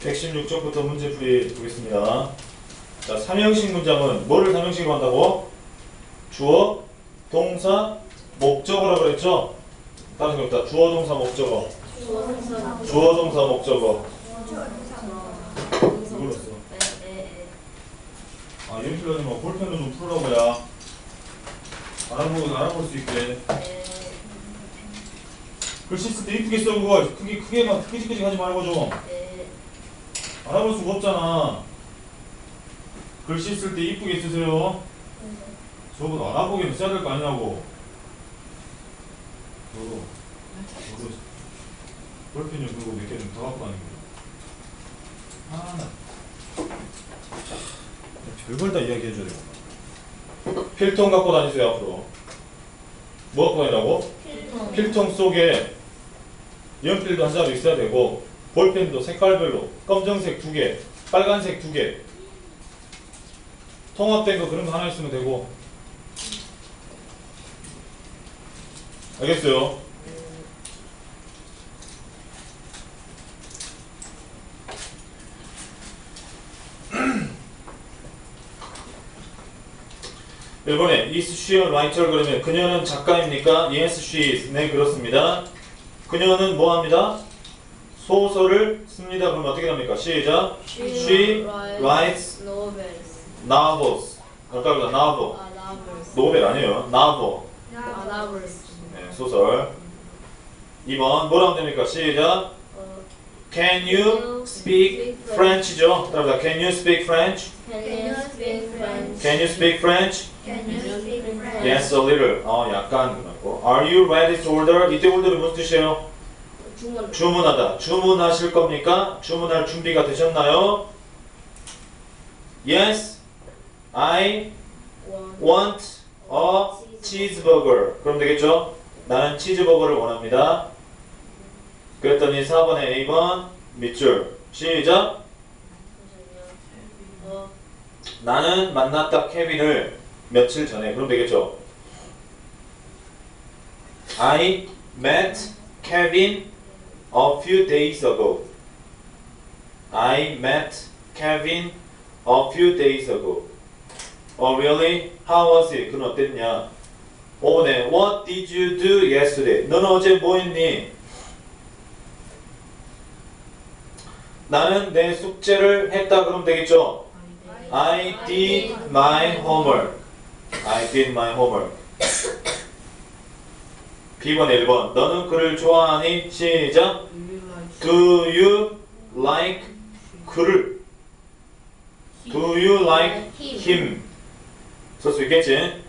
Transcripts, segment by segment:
116쪽부터 문제 풀이 보겠습니다. 자, 삼형식 문장은 뭐를 삼형식으로 한다고? 주어, 동사, 목적어라고 그랬죠? 다른 거 없다. 주어, 동사, 목적어. 주어, 동사, 목적어. 써. 아, 연필로는 뭐 볼펜으로 좀 풀라고 야. 알아보고 알아볼 수 있게. 글씨 쓸 때 이쁘게 써 그거. 크게 크게만 크지크지 하지 말고 좀. 알아볼 수가 없잖아. 글씨 쓸 때 이쁘게 쓰세요. 저거 알아보기는 써야 될 거 아니냐고. 저거, 저거, 볼펜 좀 그거 몇 개 좀 더 갖고 다니고. 아, 나. 별걸 다 이야기해줘야 돼. 필통 갖고 다니세요, 앞으로. 뭐 갖고 다니라고? 필통 속에 연필도 한 자루 있어야 되고, 볼펜도 색깔별로, 검정색 두 개, 빨간색 두 개, 통합된 거 그런 거 하나 있으면 되고, 알겠어요? 일본에 is she a writer 그러면 그녀는 작가입니까? Yes, she is. 네, 그렇습니다. 그녀는 뭐 합니다? 소설을 씁니다. 그럼 어떻게 합니까? 시작. She writes novels. novels. 아까 보다 novel. 아, novels. 노벨 아니에요. novel. 아, novels. 네, 소설. 2번 뭐라 하면 됩니까? 시작. 어, Can you speak French죠? 따라서 Can you speak French? Can you speak French? Can you speak French? Can you speak French? Yes, a little. 어, 약간 그렇고. Are you ready to order? 이때 order은 무슨 뜻이에요? 주문. 주문하다. 주문하실 겁니까? 주문할 준비가 되셨나요? Yes, I 원. want a cheeseburger. 그럼 되겠죠? 나는 치즈버거를 원합니다. 그랬더니 4번에 A번 밑줄 시작. 어, 나는 만났다 케빈을 며칠 전에 그럼 되겠죠? I met Kevin a few days ago. I met Kevin a few days ago. Oh really? How was it? 그는 어땠냐? 오, 네. What did you do yesterday? 너는 어제 뭐 했니? 나는 내 숙제를 했다 그러면 되겠죠? I did my homework. I did my homework. B번 1번. 너는 그를 좋아하니? 시작. Do you like 그를? Do you like him? 쓸 수 있겠지?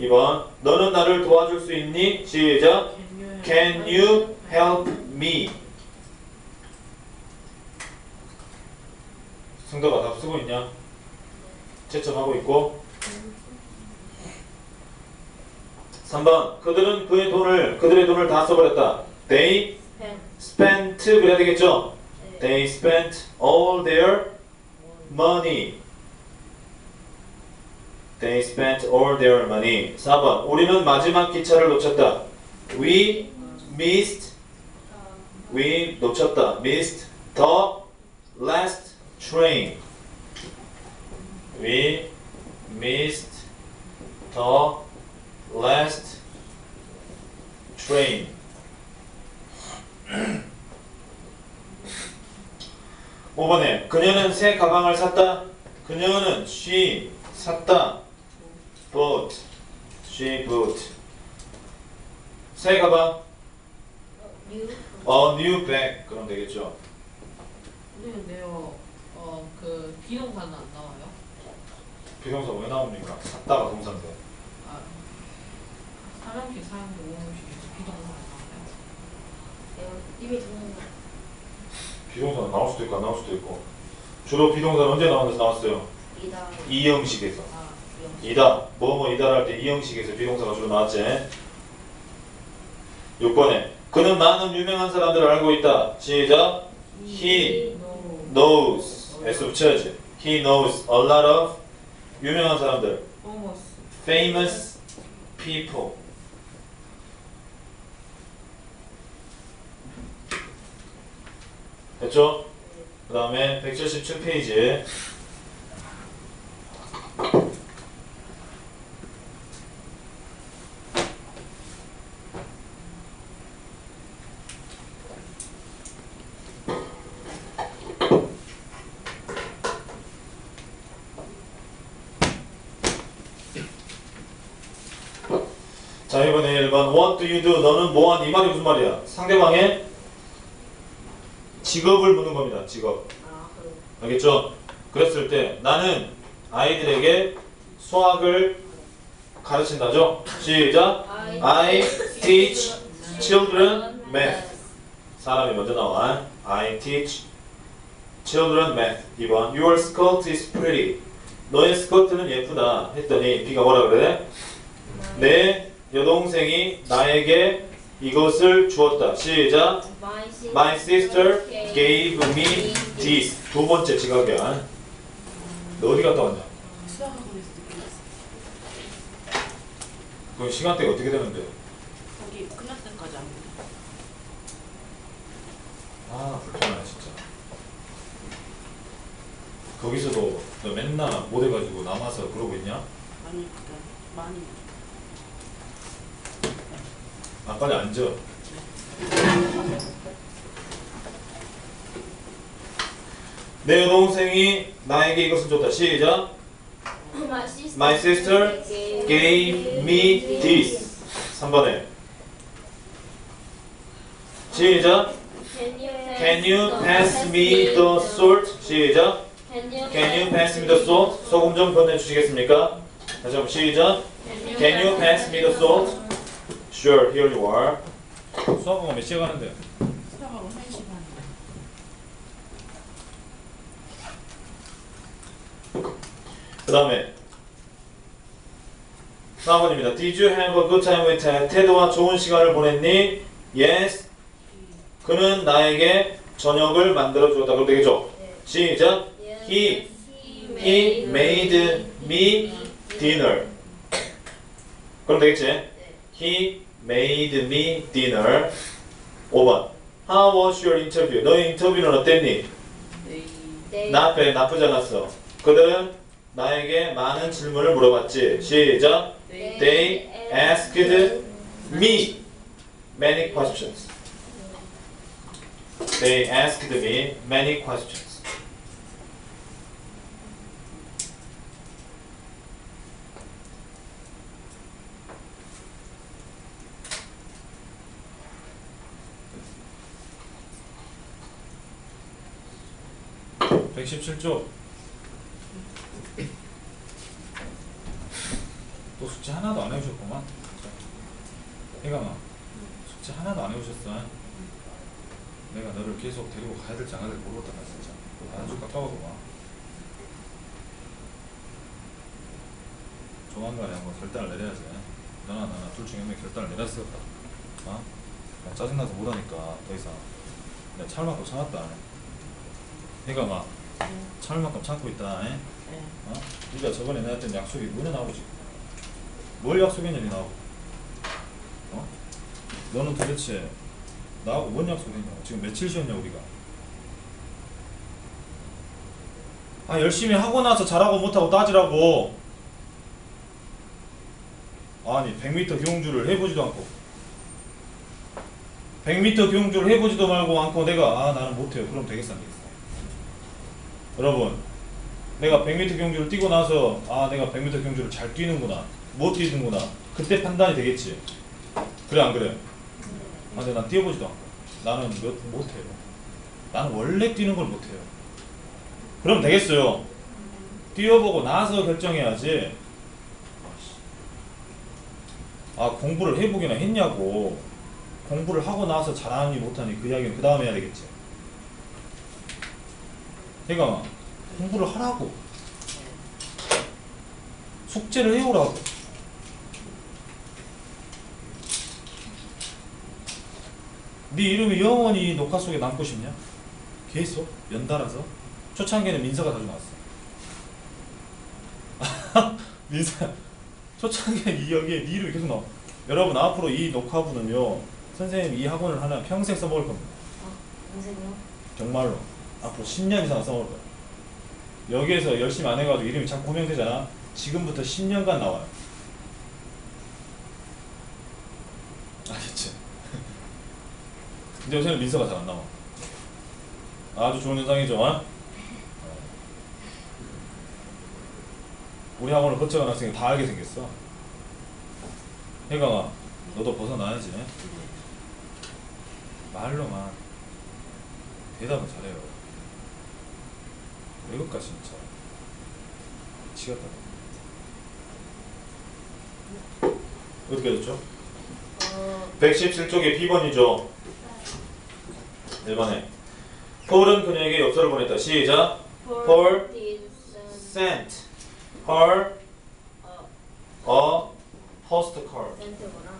2번. 너는 나를 도와줄 수 있니? 시작. Can you help me? 승도가 답 쓰고 있냐? 채점하고 있고 3번 그들은 그의 돈을 그들의 돈을 다 써버렸다 They pen. spent 그래야 되겠죠? They spent all their money They spent all their money 4번 우리는 마지막 기차를 놓쳤다 We missed We 놓쳤다 missed the last train We missed the last train. 5번에 그녀는 새 가방을 샀다. 그녀는 she 샀다. bought. she bought. 새 가방. You. a new bag. 그럼 되겠죠. 근데요, 어, 그 비동사는 안 나와요? 비동사 왜 나옵니까? 샀다가 동사인데. 사용도 오음식에서 비동사 안 나와요? 이미 거. 비동사는 나올 수도 있고 안 나올 수도 있고. 주로 비동사는 언제 나오면서 나왔어요? 이다. 이 형식에서. 아. 이다 뭐뭐 이다를 할때 이 형식에서 비동사가 주로 나왔지 6번에 그는 많은 유명한 사람들을 알고 있다 시작 He No. knows S 붙여야지 He knows a lot of 유명한 사람들 famous people 됐죠? 그 다음에 177페이지. 자 이번에 1번 What do you do? 너는 뭐하니? 이 말이 무슨 말이야? 상대방의 직업을 묻는 겁니다. 직업. 아. 알겠죠? 그랬을 때 나는 아이들에게 수학을 가르친다죠? 시작. I teach children math. 사람이 먼저 나와. I teach children math. 2번. Your skirt is pretty. 너의 스커트는 예쁘다. 했더니 B가 뭐라 그래? 내 여동생이 나에게 이것을 주었다. 시작. My sister gave me this. 두 번째 지각이야. 너 어디 갔다 왔냐? 그 시간대가 어떻게 되는데? 거기 끝날 때까지 안 돼. 아 불편하네 진짜. 거기서도 너 맨날 못 해가지고 남아서 그러고 있냐? 많이 그때 많이 아 빨리 앉아. 내 여동생이 나에게 이것을 줬다. 시작. My sister gave me this. 3번에. 시작. Can you pass me the salt? 시작. Can you pass me the salt? 소금 좀 건네주시겠습니까? 다시 한번 시작. Can you pass me the salt? Sure, here you are. 수학은 몇 시에 가는데? 수학하고 한 시간. 그 다음에 4번입니다. Did you have a good time with Ted? 테드와 좋은 시간을 보냈니? Yes. 그는 나에게 저녁을 만들어 주었다. 그럼 되겠죠? 시작. He He made me dinner. 그럼 되겠지? He made me dinner. 5번. How was your interview? 너의 인터뷰는 어땠니? 네. 나쁘 나쁘지 않았어. 그들은 나에게 많은 질문을 물어봤지. 시작. They asked me many questions. They asked me many questions. (117조) 또 숙제 하나도 안 해오셨구만. 혜감아, 숙제 하나도 안 해오셨어. 내가 너를 계속 데리고 가야 될지 안 가야 될지 모르겠다, 나 진짜. 아주 깝깝하구만. 조만간에 한번 결단을 내려야지. 너나 나나 둘 중에 한 명이 결단을 내렸어. 어? 나 짜증나서 못하니까 더 이상 내가 참을 만큼 참았다. 혜감아, 참을 만큼 참고 있다. 에? 네. 어? 네가 저번에 내한테 약속이 뭐냐 나오지? 뭘 약속했냐 니 나하고? 어? 너는 도대체 나하고 뭔 약속했냐고 지금 며칠 쉬었냐 우리가? 아 열심히 하고 나서 잘하고 못하고 따지라고 아니 100m 경주를 해보지도 않고 100m 경주를 해보지도 말고 않고 내가 아 나는 못해요 그럼 되겠어 안 되겠어 여러분 내가 100m 경주를 뛰고 나서 아 내가 100m 경주를 잘 뛰는구나 못 뛰는구나 그때 판단이 되겠지? 그래 안 그래? 아 근데 난 뛰어보지도 않고. 나는 몇 못해요. 나는 원래 뛰는 걸 못해요. 그럼 되겠어요. 뛰어보고 나서 결정해야지. 아 공부를 해보기나 했냐고. 공부를 하고 나서 잘하니 못하니 그 이야기는 그 다음에 해야 되겠지 혜감아 공부를 하라고. 숙제를 해오라고. 네 이름이 영원히 녹화 속에 남고 싶냐? 계속 연달아서 초창기에는 민서가 가져나왔어. 민서 초창기에 이 여기에 네 이름이 계속 나와. 여러분 앞으로 이 녹화부는요 선생님 이 학원을 하나 평생 써먹을 겁니다. 선생님. 정말로 앞으로 10년 이상 써먹을 거야. 여기에서 열심히 안 해가지고 이름이 자꾸 고명되잖아. 지금부터 10년간 나와요. 알겠지? 근데 요새는 민서가 잘 안 나와. 아주 좋은 현상이죠. 어? 우리 학원을 거쳐간 학생이 다 알게 생겼어. 혜강아, 너도 벗어나야지. 말로만 대답은 잘해요. 외국가 진짜 미치겠다. 어떻게 됐죠? 어, 117쪽에 B번이죠. 1번에 폴은 그녀에게 엽서를 보냈다. 시작. Paul Sent her 어, a postcard. 센트구나.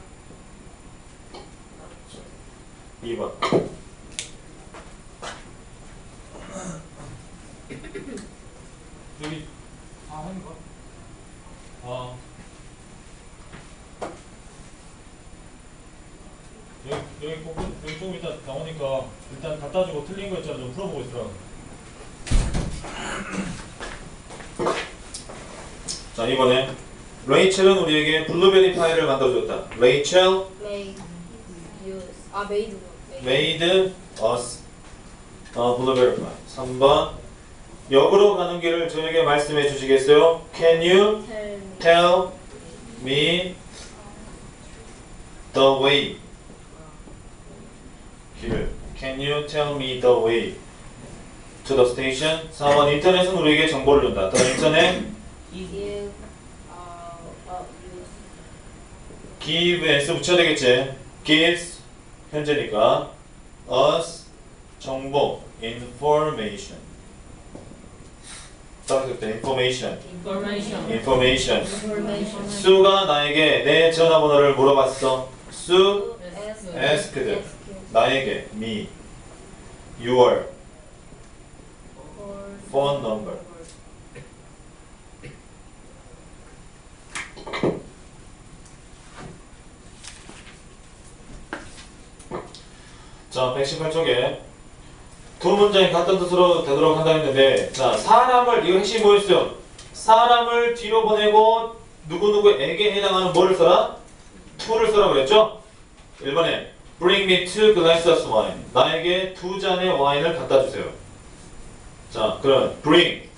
2번. 여기 다 하는 거? 아. 여기 여기 꼭 여기 조금 이따 나오니까 일단 갖다 주고 틀린 거 있잖아 좀 풀어보고 있으라. 자 이번에 레이첼은 우리에게 블루베리 파이를 만들어줬다. 레이첼 Made. 아, made. made us a blueberry pie. 3번 역으로 가는 길을 저에게 말씀해 주시겠어요? Can you Tell me. the way? 길을 Can you tell me the way to the station? 4번 인터넷은 우리에게 정보를 준다. The internet. 어, 어, give s 붙여야 되겠지. gives 현재니까 us 정보 information 따라서 때 information 인포메이션. information Information. 수가 나에게 내 전화번호를 물어봤어. 수 Ask. asked Ask. 나에게 me your phone number 자 118쪽에 두 문장이 같은 뜻으로 되도록 한다 했는데 자 사람을 이거 핵심이 뭐였어요? 사람을 뒤로 보내고 누구누구에게 해당하는 뭐를 써라? to를 써라 그랬죠? 1번에 bring me two glasses of wine 나에게 두 잔의 와인을 갖다 주세요 자 그럼 bring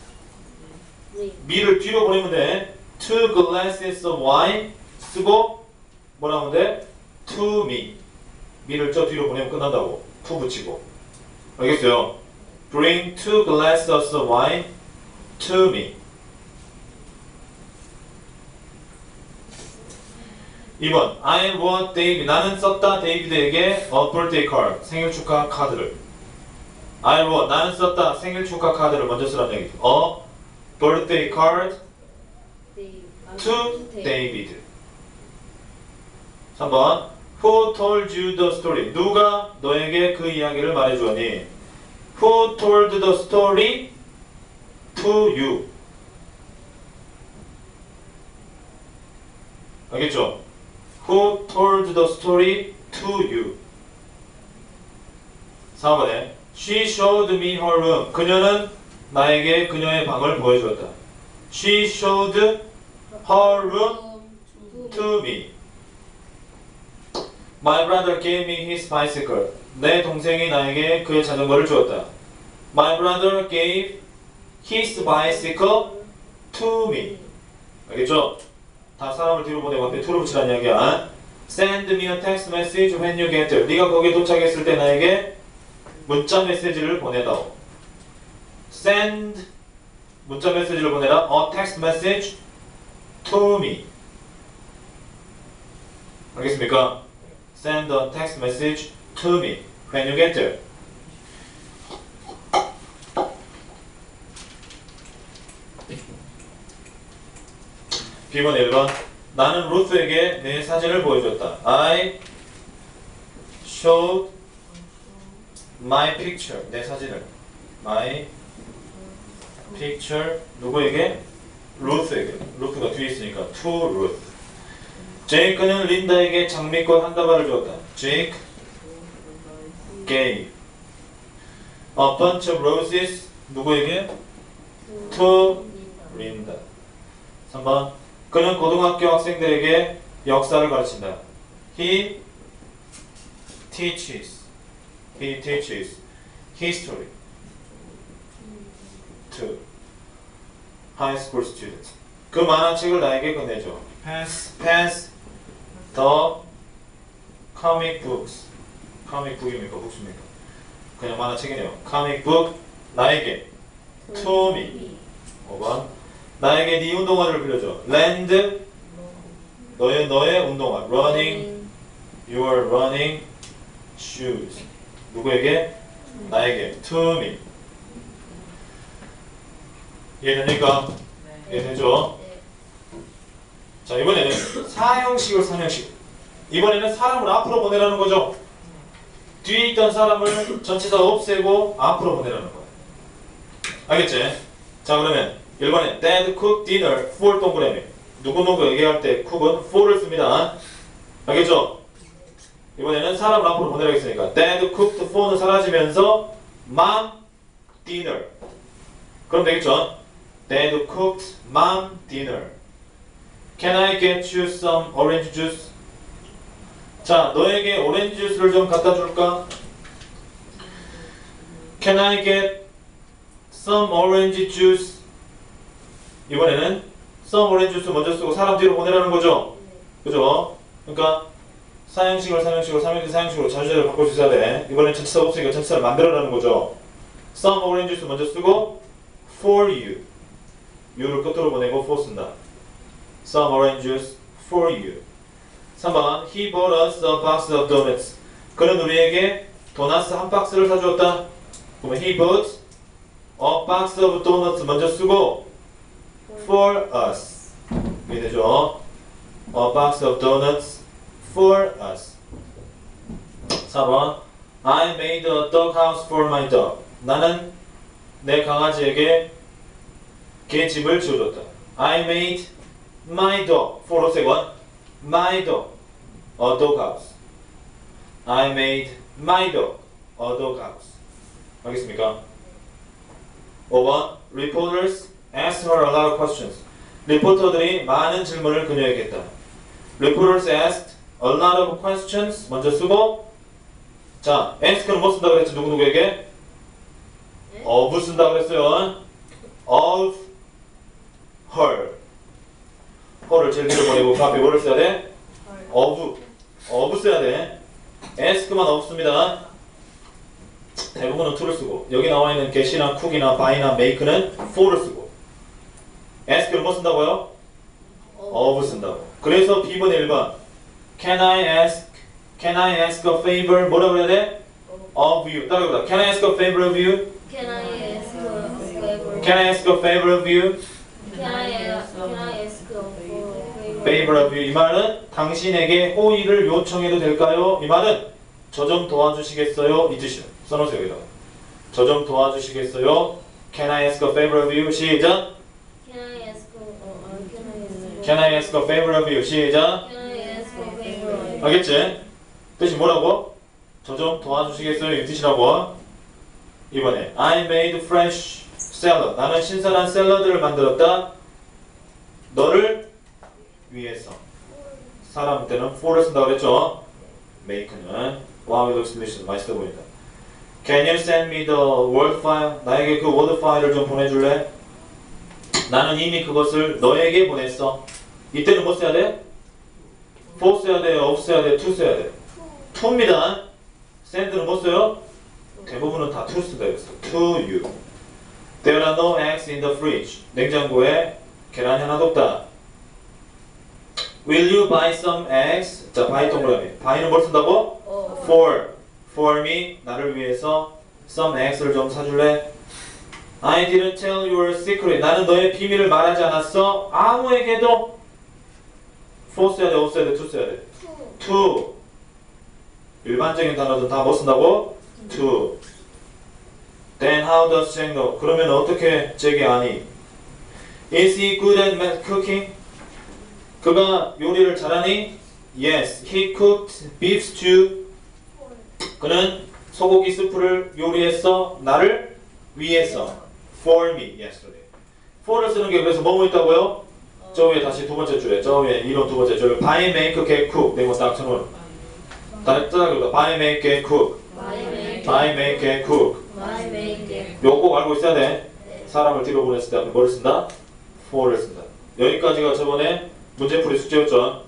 me를 뒤로 보내면 돼 two glasses of wine 쓰고 뭐라 하면 돼? to me me를 저 뒤로 보내면 끝난다고 to 붙이고 알겠어요? bring two glasses of wine to me 2번 I want David 나는 썼다 데이비드에게 a birthday card 생일 축하 카드를 I want 나는 썼다 생일 축하 카드를 먼저 쓰라는 얘기죠 a birthday card. 아, to David. David 3번 Who told you the story? 누가 너에게 그 이야기를 말해주었니? Who told the story to you? 알겠죠? Who told the story to you? 4번에 She showed me her room. 그녀는 나에게 그녀의 방을 보여주었다. She showed her room To. me. My brother gave me his bicycle. 내 동생이 나에게 그의 자전거를 주었다. My brother gave his bicycle to me. 알겠죠? 다 사람을 뒤로 보내고 앞에 to를 붙이라는 이야기야. Send me a text message when you get there. 네가 거기에 도착했을 때 나에게 문자 메시지를 보내다오. Send 문자 메시지를 보내라. A text message to me. 알겠습니까? Send a text message to me when you get there. B번 1번 나는 루스에게 내 사진을 보여줬다. I showed my picture 내 사진을 my picture 누구에게? 루스에게 루스가 뒤에 있으니까 to Ruth 제이크는 린다에게 장미꽃 한 다발을 주었다. 제이크 gave A bunch of roses. 누구에게? To 린다. 3번. 그는 고등학교 학생들에게 역사를 가르친다. He teaches. He teaches history to high school students. 그 만화책을 나에게 건네줘. Pass, pass the comic books. comic book입니까? 복수입니까? 그냥 만화책이네요. comic book 나에게 to me. 5번. 나에게 네 운동화를 빌려줘. lend 너의 너의 운동화. running your running shoes. 누구에게? 나에게. to me. 이해됩니까? 네. 이해되죠? 자 이번에는 사형식을 삼형식. 이번에는 사람을 앞으로 보내라는 거죠. 뒤에 있던 사람을 전체 다 없애고 앞으로 보내라는 거예요. 알겠지? 자 그러면 1번에 Dad cook dinner for 동그라미. 누구누구 얘기할 때 cook은 for를 씁니다. 알겠죠? 이번에는 사람을 앞으로 보내라 했으니까 Dad cooked for는 사라지면서 mom dinner. 그럼 되겠죠? Dad cooked mom dinner. Can I get you some orange juice? 자, 너에게 오렌지 주스를 좀 갖다 줄까? Can I get some orange juice? 이번에는 some orange juice 먼저 쓰고 사람 뒤로 보내라는 거죠. 그죠? 그러니까 사형식을 삼형식으로 삼형식 사형식으로 자주자를 바꿀 수 있어야 돼. 이번엔 전치사 없으니까 전치사를 만들어라는 거죠. some orange juice 먼저 쓰고 for you. you를 끝으로 보내고 for 쓴다. Some orange juice for you. 3번 He bought us a box of donuts. 그는 우리에게 도넛 한 박스를 사주었다. 그러면 he bought a box of donuts 먼저 쓰고 for us. 이게 되죠. A box of donuts for us. 4번 I made a dog house for my dog. 나는 내 강아지에게 개 집을 지어줬다. I made my dog second. My dog a dog house. I made my dog a dog house. 알겠습니까? 5번 Reporters asked her a lot of questions. 리포터들이 많은 질문을 그녀에게 했다. Reporters asked a lot of questions 먼저 쓰고 자, ask는 뭐 쓴다 그랬지? 누구누구에게? of 쓴다 그랬어요. of her. 제일 뒤로 보내고 그 앞에 뭐를 써야 돼? of. of 써야 돼. ask만 없습니다. 대부분은 to를 쓰고 여기 나와 있는 get이나 cook이나 buy나 make는 for를 쓰고 ask를 뭐 쓴다고요? of 쓴다고. 그래서 B번 1번 Can I ask Can I ask a favor? 뭐라고 해야 돼? of you. 따라해보자. Can I ask a favor of you? Can I ask a favor? Can I ask a favor of you? Can I ask? Can I ask a favor? of you. 이 말은 당신에게 호의를 요청해도 될까요? 이 말은 저 좀 도와주시겠어요? 이 뜻이요. 써놓으세요 여기다. 저좀 도와주시겠어요? Can I ask a favor of you? 시작. Can I ask a? 어, 어, can I ask? Can I ask a favor of you? 시작. Can I ask a favor? 알겠지? 뜻이 뭐라고? 저 좀 도와주시겠어요? 이 뜻이라고. 이번에 I made fresh salad. 나는 신선한 샐러드를 만들었다. 너를 위해서. 사람 때는 for를 쓴다고 그랬죠? make는 wow it looks delicious. 맛있어 보인다. Can you send me the word file? 나에게 그 워드 파일을 좀 보내줄래? 나는 이미 그것을 너에게 보냈어. 이때는 뭐 써야 돼? for 써야 돼, of 써야 돼, to 써야 돼. to입니다. send는 뭐 써요? 대부분은 다 to 쓴다 그랬어. to you. There are no eggs in the fridge. 냉장고에 계란이 하나도 없다. Will you buy some eggs? 자, buy 동그라미. buy는 뭘 쓴다고? 어. For. For me. 나를 위해서 some eggs를 좀 사줄래? I didn't tell your secret. 나는 너의 비밀을 말하지 않았어. 아무에게도 for 써야 돼, of 써야 돼, to 써야 돼. to. 일반적인 단어들 다 뭐 쓴다고? to. Then how does Jack know? 그러면 어떻게 잭이 아니? Is he good at cooking? 그가 요리를 잘하니? Yes, he cooked beef stew. 그는 소고기 스프를 요리했어. 나를 위해서. For me yesterday. for를 쓰는 게 그래서 뭐뭐 있다고요? 저 위에 다시 두 번째 줄에 저 위에 이론 두 번째 줄 buy, make, get, cook 네모 딱 쳐놓은 다 따라해보다 buy, make, get, cook My make get, cook 요거 꼭 알고 있어야 돼 사람을 뒤로 보냈을 때 앞에 뭐를 쓴다? for를 쓴다 여기까지가 저번에 문제풀이 숙제였죠